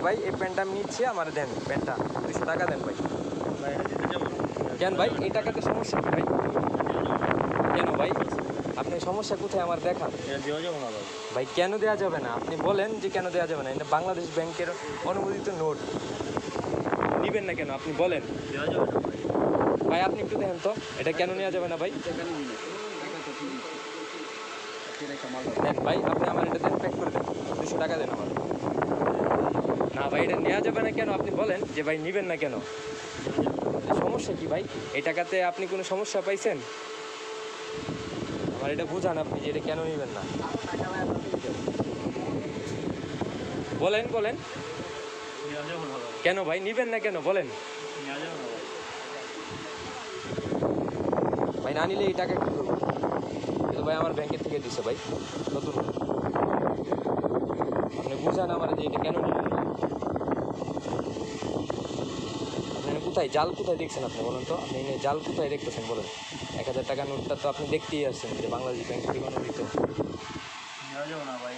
ভাই, এই প্যান্টটা আমি নিচ্ছি, আমার দেন প্যান্টটা। দুশো টাকা দেন ভাই। কেন ভাই, এই টাকাতে সমস্যা কি ভাই? কেন ভাই? আপনি সমস্যা কোথায় আমার দেওয়া ভাই, কেন দেওয়া যাবে না? আপনি বলেন যে কেন দেওয়া যাবে না। এটা বাংলাদেশ ব্যাংকের অনুমোদিত নোট। নিবেন না কেন? আপনি বলেন। ভাই, আপনি একটু দেখেন তো, এটা কেন নেওয়া যাবে না ভাই? দেন ভাই, আপনি আমার এটা দেন প্যাক করে দেন। দুশো টাকা দেন আমার। ভাই, এটা নেওয়া যাবে না কেন? আপনি বলেন যে ভাই নিবেন না কেন? সমস্যা কি ভাই? এই টাকাতে আপনি কোনো সমস্যা পাইছেন? আমার এটা বুঝান আপনি যে এটা কেন নেবেন না। বলেন বলেন। কেন ভাই? নিবেন না কেন? বলেন। ভাই, না নিলে এই টাকা কি করব? ভাই আমার ব্যাংকের থেকে দিছে ভাই, নতুন বুঝান আমার যে এটা কেন আপনি কোথায়? জাল কোথায় দেখছেন আপনি বলুন তো? আপনি জাল কোথায় দেখতেছেন বলেন? এক হাজার টাকা নোটটা তো আপনি দেখতেই আসছেন যে বাংলাদেশ ব্যাংক থেকে অনুমোদিত নেওয়া না ভাই